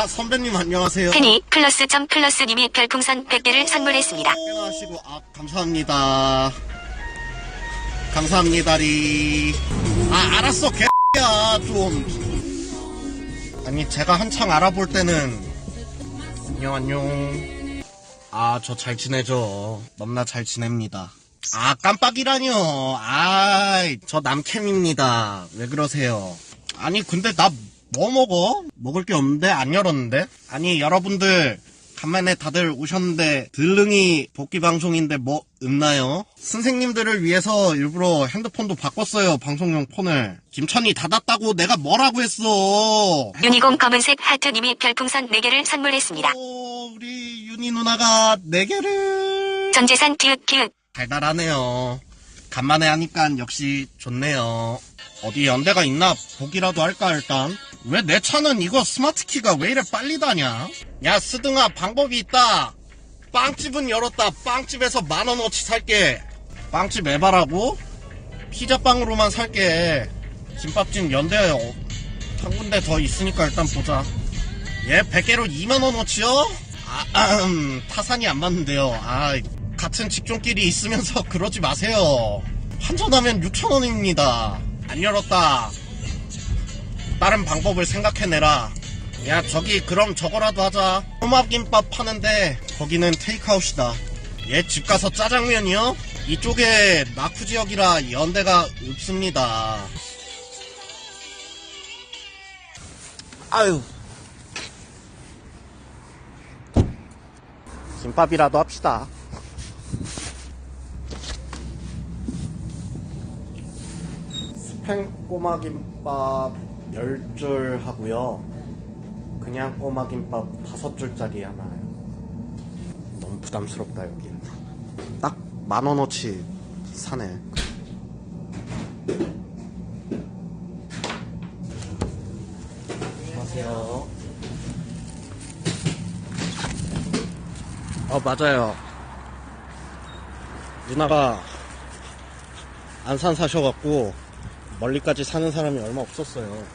아, 선배님 안녕하세요. 페니 플러스 점 플러스 님이 별풍선 100개를 선물했습니다. 하시고, 아, 감사합니다. 감사합니다리. 아, 알았어, 개야, 좀. 아니, 제가 한창 알아볼 때는, 안녕, 안녕. 아, 저 잘 지내죠. 넘나 잘 지냅니다. 아, 깜빡이라뇨. 아, 저 남캠입니다. 왜 그러세요? 아니, 근데 나 뭐 먹어? 먹을 게 없는데? 안 열었는데? 아니, 여러분들, 간만에 다들 오셨는데, 들릉이 복귀 방송인데 뭐, 없나요? 선생님들을 위해서 일부러 핸드폰도 바꿨어요, 방송용 폰을. 김천이 닫았다고 내가 뭐라고 했어? 유니공 검은색 하트님이 별풍선 4개를 선물했습니다. 오, 우리 윤희 누나가 네 개를. 전재산 기웃 기웃 달달하네요. 간만에 하니까 역시 좋네요. 어디 연대가 있나 보기라도 할까 일단. 왜 내 차는 이거 스마트 키가 왜 이래 빨리 다냐? 야 스등아 방법이 있다. 빵집은 열었다. 빵집에서 만 원어치 살게. 빵집 에바라고? 피자빵으로만 살게. 김밥집 연대 어, 한 군데 더 있으니까 일단 보자. 얘 100개로 2만 원어치요? 아, 음, 타산이 안 맞는데요. 아, 같은 직종끼리 있으면서 그러지 마세요. 환전하면 6천 원입니다. 안 열었다. 다른 방법을 생각해내라. 야, 저기 그럼 저거라도 하자. 꼬막김밥 파는데 거기는 테이크아웃이다. 얘 집 가서 짜장면이요? 이쪽에 낙후 지역이라 연대가 없습니다. 아유. 김밥이라도 합시다. 스팸 꼬마김밥 10줄 하고요. 그냥 꼬마김밥 5줄짜리 하나요. 너무 부담스럽다, 여긴. 딱 만원어치 사네. 안녕하세요. 어, 맞아요. 누나가 안산 사셔갖고 멀리까지 사는 사람이 얼마 없었어요.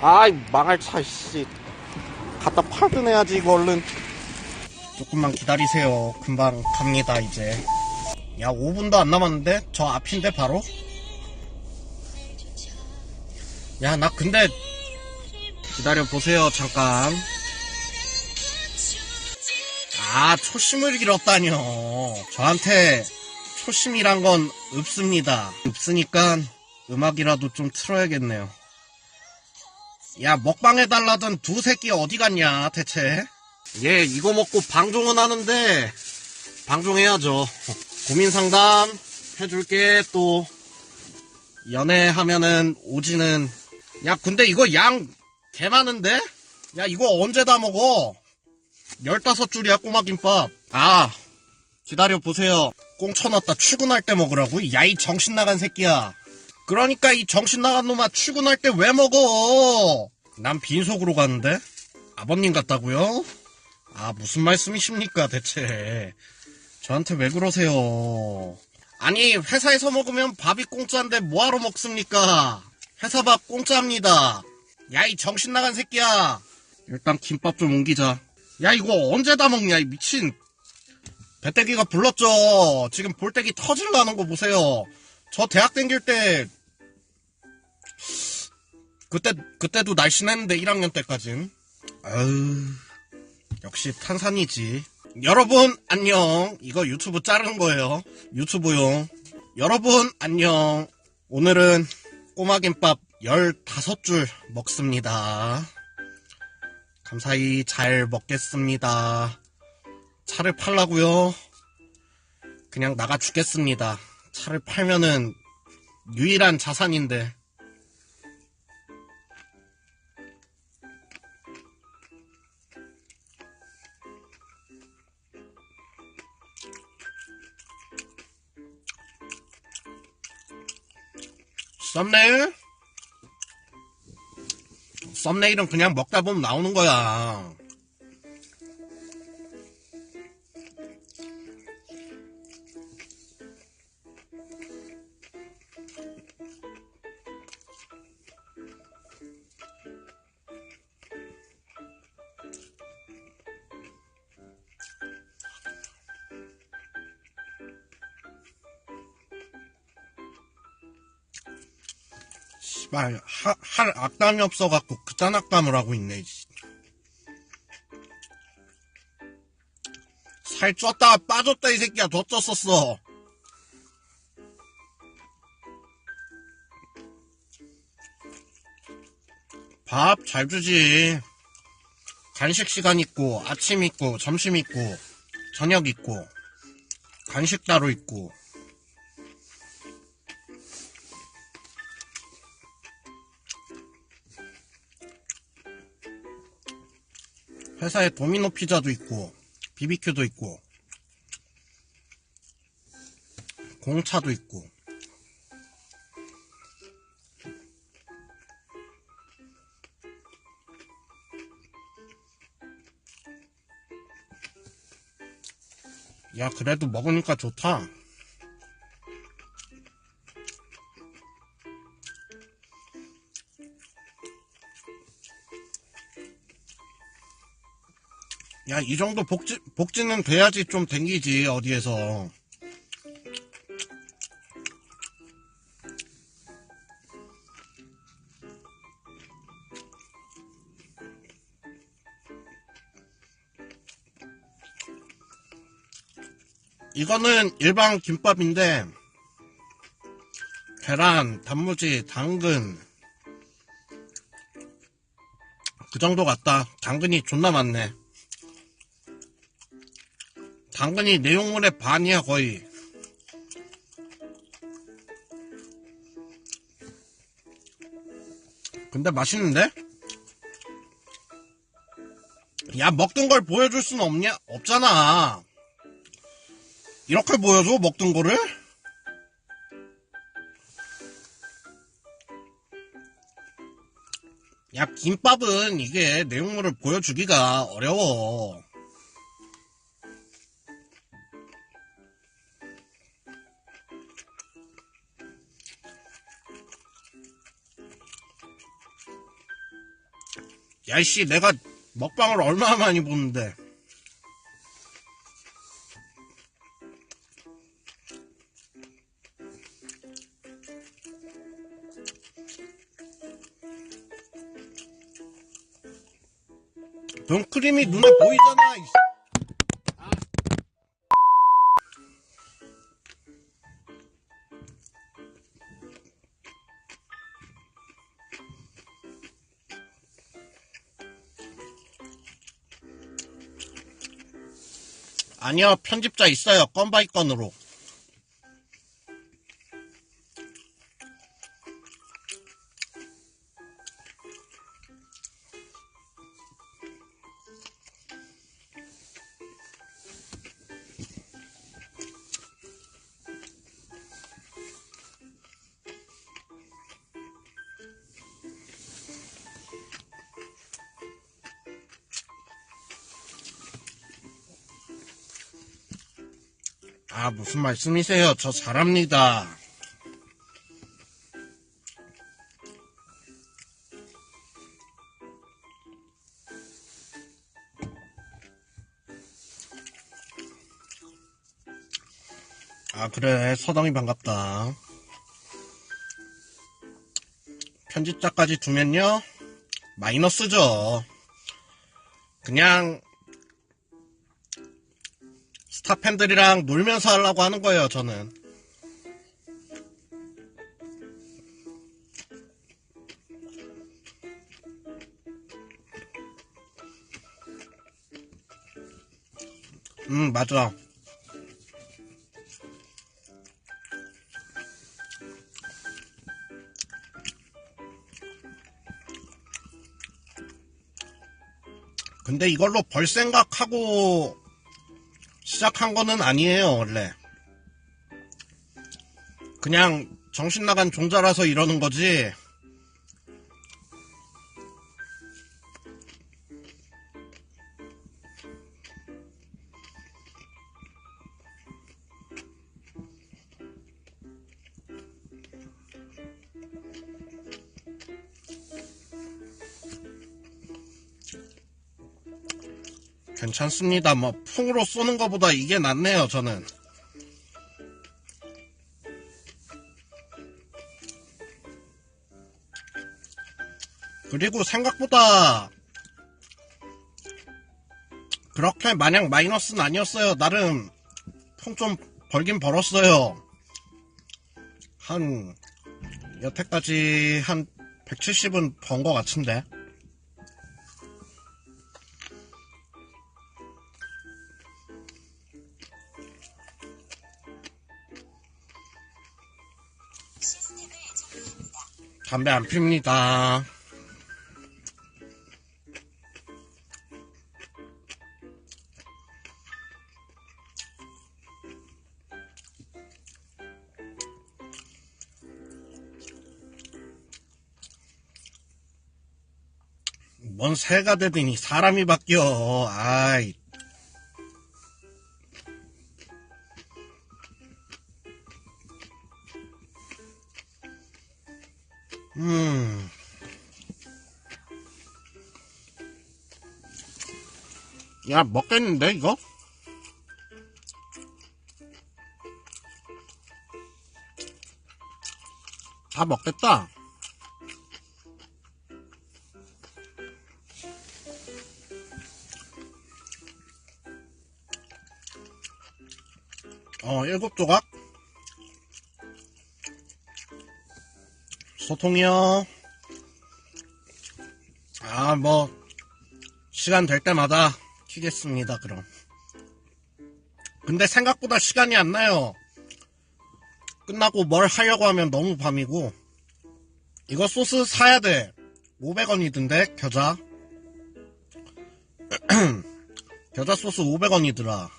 아이, 망할 차, 씨. 갖다 팔든 해야지, 이거 얼른. 조금만 기다리세요. 금방 갑니다, 이제. 야, 5분도 안 남았는데? 저 앞인데, 바로? 야, 나 근데, 기다려보세요, 잠깐. 아, 초심을 잃었다뇨. 저한테 초심이란 건 없습니다. 없으니까 음악이라도 좀 틀어야겠네요. 야, 먹방 해달라던 두 새끼 어디 갔냐, 대체? 얘 이거 먹고 방종은 하는데, 방종해야죠. 고민 상담 해줄게, 또. 연애하면은 오지는. 야, 근데 이거 양 개 많은데? 야, 이거 언제 다 먹어? 15줄이야, 꼬마김밥. 아, 기다려보세요. 꽁쳐놨다 출근할 때 먹으라고? 야, 이 정신 나간 새끼야. 그러니까 이 정신 나간 놈아 출근할 때 왜 먹어? 난 빈속으로 가는데? 아버님 같다고요? 아, 무슨 말씀이십니까, 대체. 저한테 왜 그러세요? 아니, 회사에서 먹으면 밥이 공짜인데 뭐하러 먹습니까? 회사 밥 공짜입니다. 야, 이 정신 나간 새끼야. 일단 김밥 좀 옮기자. 야, 이거 언제 다 먹냐, 이 미친. 배때기가 불렀죠. 지금 볼때기 터질라는 거 보세요. 저 대학 다닐 때, 그때, 그때도 날씬했는데, 1학년 때까진. 아유, 역시 탄산이지. 여러분, 안녕. 이거 유튜브 자른 거예요. 유튜브용. 여러분, 안녕. 오늘은 꼬마김밥 15줄 먹습니다. 감사히 잘 먹겠습니다. 차를 팔라고요? 그냥 나가 죽겠습니다. 차를 팔면은 유일한 자산인데. 썸네일? 썸네일은 그냥 먹다 보면 나오는 거야. 씨발 하- 할 악담이 없어갖고 그딴 악담을 하고 있네 씨. 살 쪘다 빠졌다 이 새끼야 더 쪘었어. 밥 잘 주지. 간식 시간 있고 아침 있고 점심 있고 저녁 있고 간식 따로 있고 회사에 도미노 피자도 있고 비비큐도 있고 공차도 있고. 야 그래도 먹으니까 좋다 야, 이 정도 복지, 복지는 돼야지 좀 댕기지, 어디에서. 이거는 일반 김밥인데, 계란, 단무지, 당근, 그 정도 같다. 당근이 존나 많네. 당근이 내용물의 반이야 거의 근데 맛있는데? 야 먹던 걸 보여줄 수는 없냐? 없잖아 이렇게 보여줘 먹던 거를? 야 김밥은 이게 내용물을 보여주기가 어려워 야이씨 내가 먹방을 얼마나 많이 보는데 눈크림이 눈에 보이잖아. 아. 아니요 편집자 있어요. 건 바이 건으로 아 무슨 말씀이세요? 저 잘합니다. 아 그래. 서당이 반갑다. 편집자까지 두면요 마이너스죠. 그냥 스타 팬들이랑 놀면서 하려고 하는 거예요, 저는. 음, 맞아. 근데 이걸로 벌 생각하고 시작한 거는 아니에요, 원래. 그냥 정신 나간 종자라서 이러는 거지. 괜찮습니다. 뭐 풍으로 쏘는 것보다 이게 낫네요. 저는. 그리고 생각보다 그렇게 마냥 마이너스는 아니었어요. 나름 통 좀 벌긴 벌었어요. 한 여태까지 한 170은 번 것 같은데. 담배 안 핍니다. 뭔 새가 되더니 사람이 바뀌어. 아이. 음. 야, 먹겠는데, 이거? 다 먹겠다. 어, 일곱 조각. 소통이요. 아, 뭐, 시간 될 때마다 키겠습니다, 그럼. 근데 생각보다 시간이 안 나요. 끝나고 뭘 하려고 하면 너무 밤이고. 이거 소스 사야 돼. 500원이던데, 겨자. 겨자 소스 500원이더라.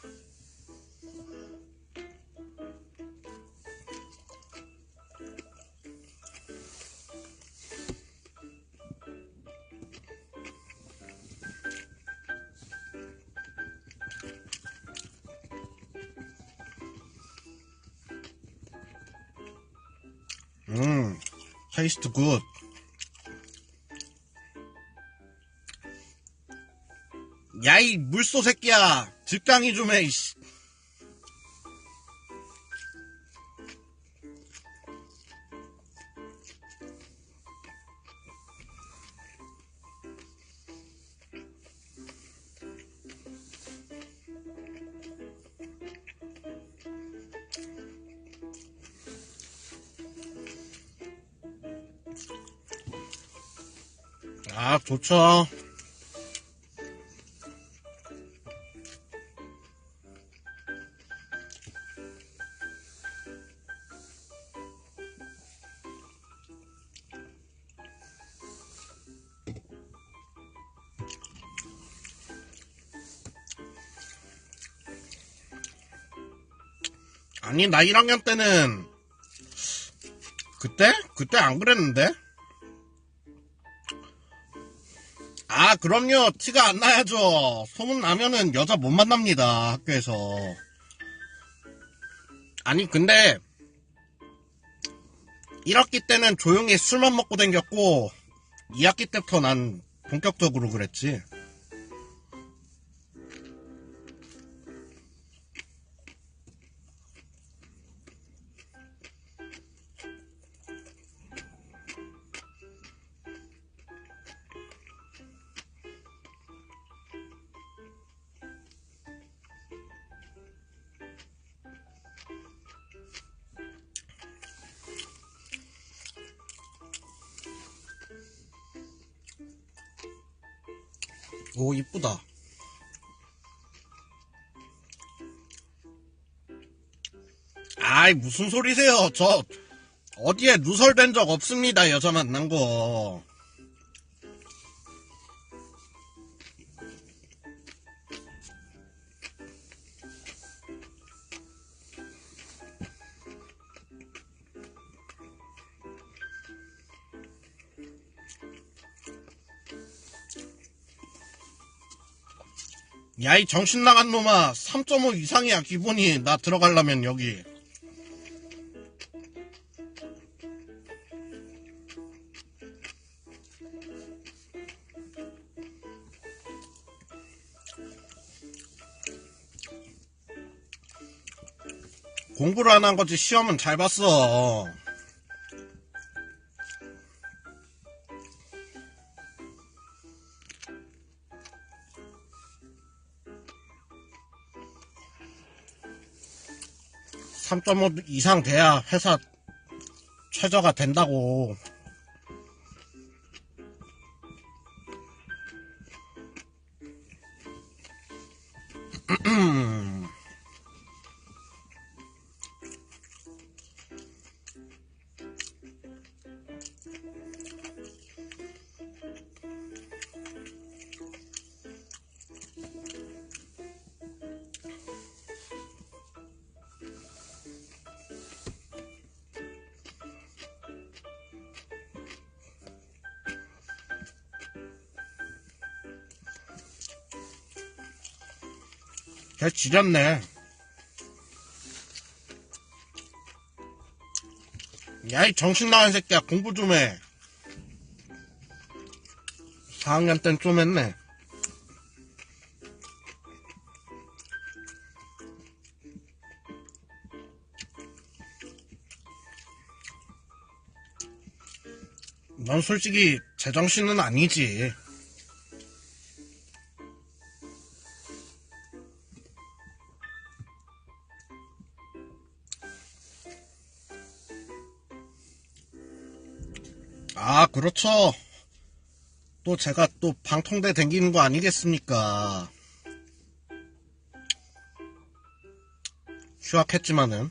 테이스트 굿. 야이 물소 새끼야, 적당히 좀 해. 이씨. 아, 좋죠. 아니, 나 1학년 때는, 그때? 그때 안 그랬는데? 그럼요. 티가 안 나야죠. 소문 나면은 여자 못 만납니다. 학교에서. 아니, 근데, 1학기 때는 조용히 술만 먹고 댕겼고, 2학기 때부터 난 본격적으로 그랬지. 아이, 무슨 소리세요. 저, 어디에 누설된 적 없습니다. 여자 만난 거. 야, 이 정신 나간 놈아. 3.5 이상이야, 기본이. 나 들어가려면 여기. 일부러 안 한 거지. 시험은 잘 봤어. 3.5 이상 돼야 회사 최저가 된다고. 걔 지렸네. 야, 이 정신 나간 새끼야, 공부 좀 해. 4학년 땐 좀 했네. 넌 솔직히 제정신은 아니지. 그렇죠. 또 제가 또 방통대 댕기는 거 아니겠습니까? 휴학했지만은.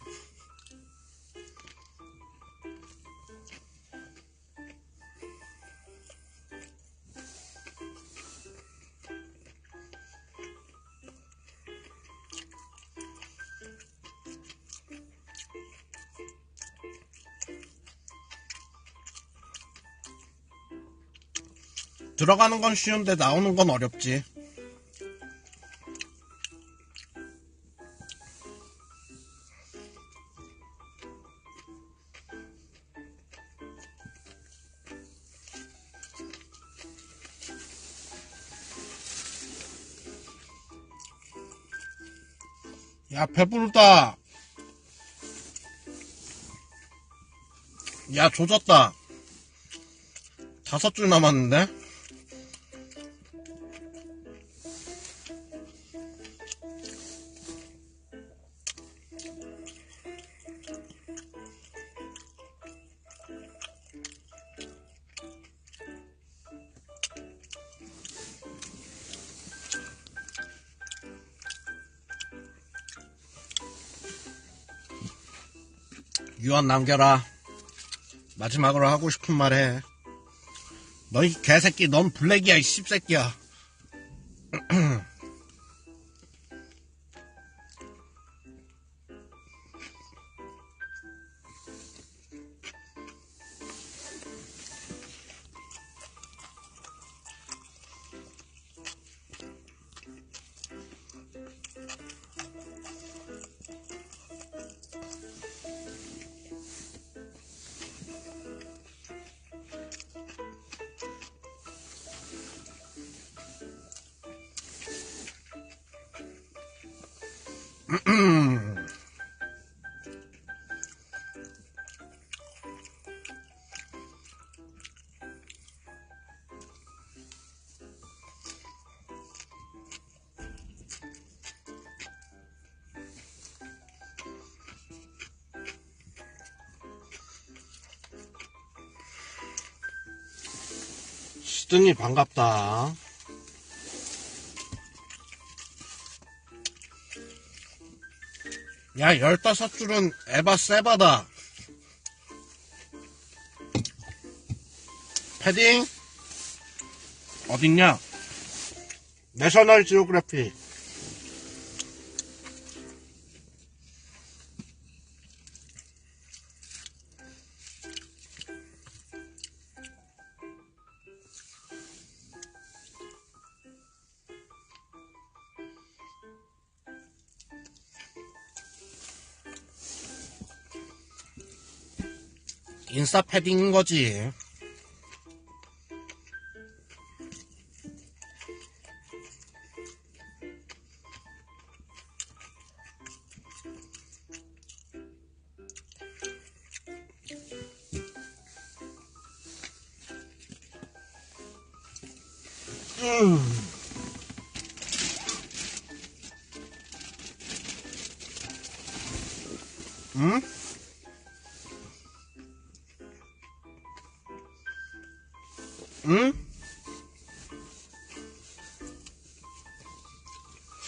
들어가는 건 쉬운데 나오는 건 어렵지. 야, 배부르다. 야, 조졌다. 다섯 줄 남았는데? 유언 남겨라. 마지막으로 하고 싶은 말 해. 너희 개새끼, 넌 블랙이야, 이 씹새끼야. 시드니 반갑다. 야, 열다섯 줄은 에바 세바다. 패딩? 어딨냐? 내셔널 지오그래피. 인싸 패딩인 거지.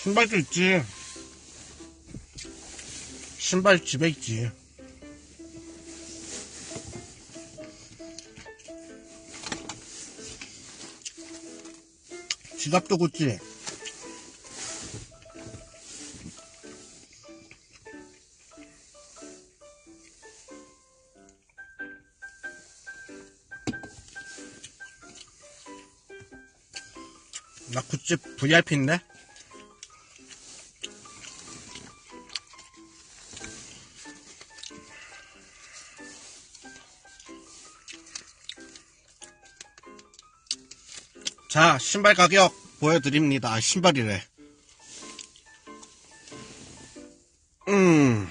신발도 있지. 신발 집에 있지. 지갑도 굳지. 나 구찌 VIP인데? 자, 신발 가격 보여드립니다. 아, 신발이래. 음.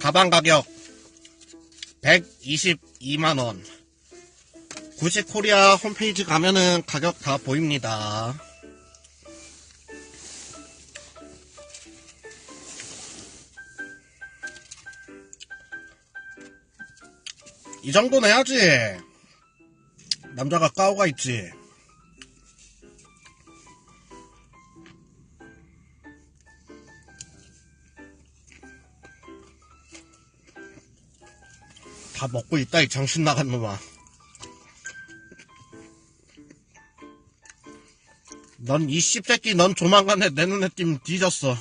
가방 가격 122만원. 구시 코리아 홈페이지 가면은 가격 다 보입니다. 이 정도는 해야지. 남자가 까오가 있지. 다 먹고 있다, 이 정신 나간 놈아. 넌이 씹새끼, 넌 조만간에 내 눈에 띄면 뒤졌어.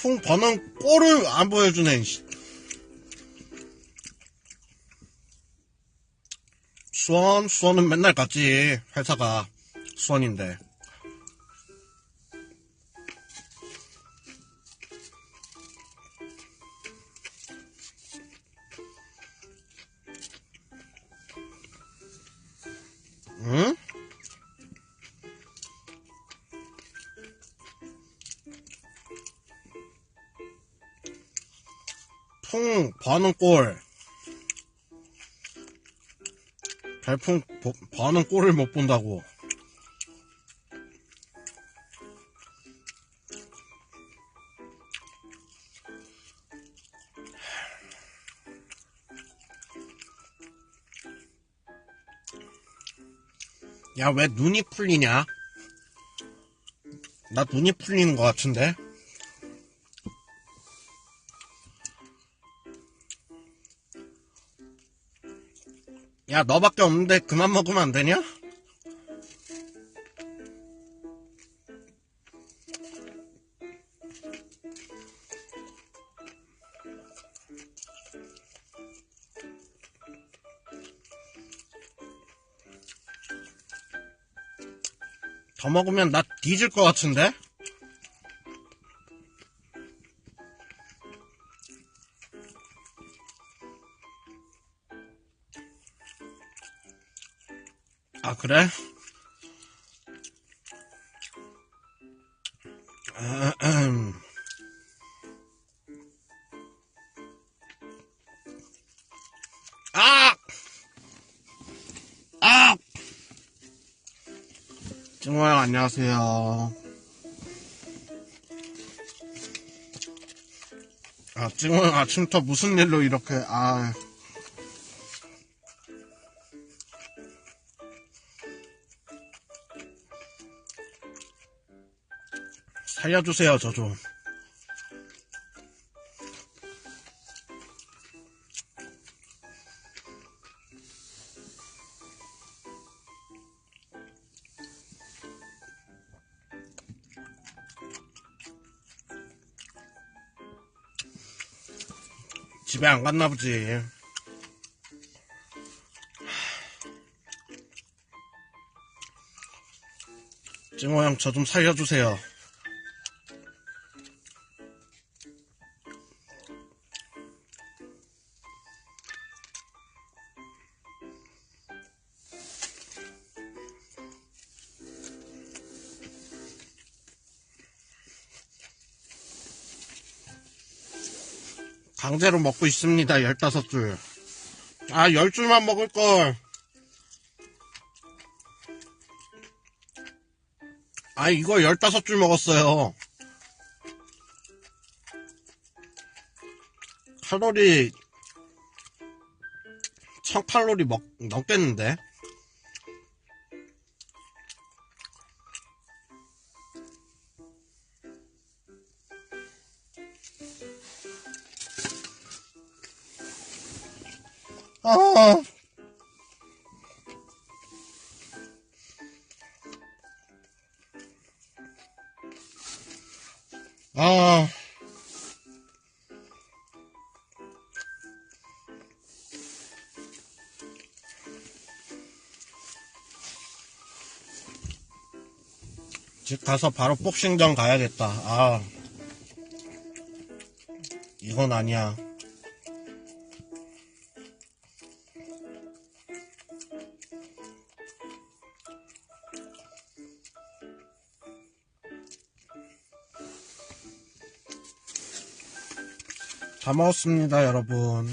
풍 버는 꼴을 안 보여주네, 씨. 수원, 수원은 맨날 갔지. 회사가 수원인데. 풍 버는 꼴. 보- 버는 꼴을 못 본다고. 야, 왜 눈이 풀리냐? 나 눈이 풀리는 것 같은데? 야, 너밖에 없는데 그만 먹으면 안 되냐? 더 먹으면 나 뒤질 것 같은데? 아, 그래? 아! 아! 형, 안녕하세요. 아, 형 아침부터 무슨 일로 이렇게, 아. 살려주세요, 저 좀. 집에 안 갔나 보지. 증호 형, 저 좀 살려주세요. 강제로 먹고 있습니다. 15줄. 아, 10줄만 먹을걸. 아, 이거 15줄 먹었어요. 칼로리, 1000칼로리 먹, 넘겠는데? 가서 바로 복싱장 가야겠다. 아. 이건 아니야. 다 먹었습니다, 여러분.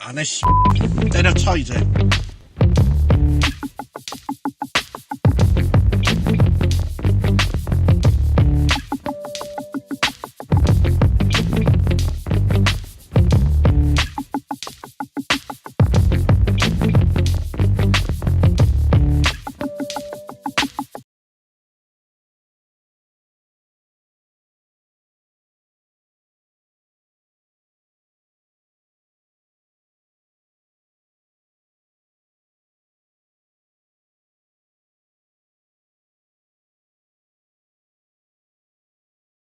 안에 씨 때려쳐 이제.